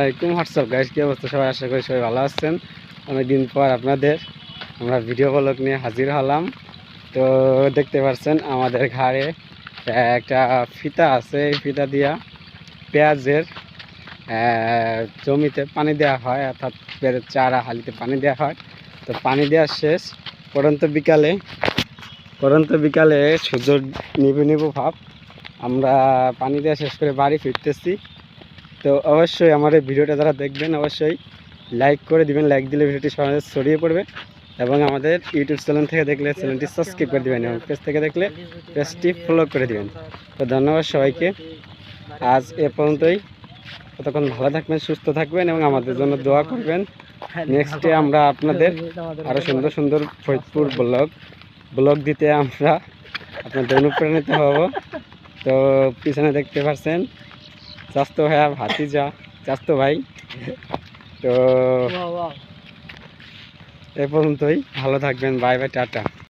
আলাইকুম, WhatsApp guys কি অবস্থা? সবাই আশা করি সবাই ভালো আছেন। অনেকদিন পর আপনাদের আমরা ভিডিও ব্লগ নিয়ে হাজির হলাম। তো দেখতে পাচ্ছেন আমাদের ঘাড়ে একটা ফিতা আছে। এই ফিতা দিয়া পেঁয়াজের জমিতে পানি দেওয়া হয়, অর্থাৎ পেঁয়াজের চারা হালিতে পানি দেওয়া হয়। তো পানি দেওয়া শেষ। পরন্ত বিকালে পরন্ত বিকালে সূর্য নিবু নিবু ভাব। আমরা পানি দেওয়া শেষ করে বাড়ি ফিরতেছি। তো অবশ্যই আমার এই ভিডিওটা যারা দেখবেন, অবশ্যই লাইক করে দিবেন লাইক দিলে ভিডিওটি সমাজে ছড়িয়ে পড়বে এবং আমাদের ইউটিউব চ্যানেল থেকে দেখলে চ্যানেলটি সাবস্ক্রাইব করে দিবেন এবং পেজ থেকে দেখলে পেজটি ফলো করে দিবেন। তো ধন্যবাদ সবাইকে। আজ এ পর্যন্তই। ততক্ষণ ভালো থাকবেন, সুস্থ থাকবেন এবং আমাদের জন্য দোয়া করবেন। নেক্সটে আমরা আপনাদের আরও সুন্দর সুন্দর ফরিদপুর ব্লগ ব্লগ দিতে আমরা আপনাদের অনুপ্রাণিত হব। তো পিছনে দেখতে পাচ্ছেন চাস্তো ভাইয়া ভাতিজা চাস্তো ভাই। তো এ পর্যন্তই ভালো থাকবেন বাই বাই টাটা।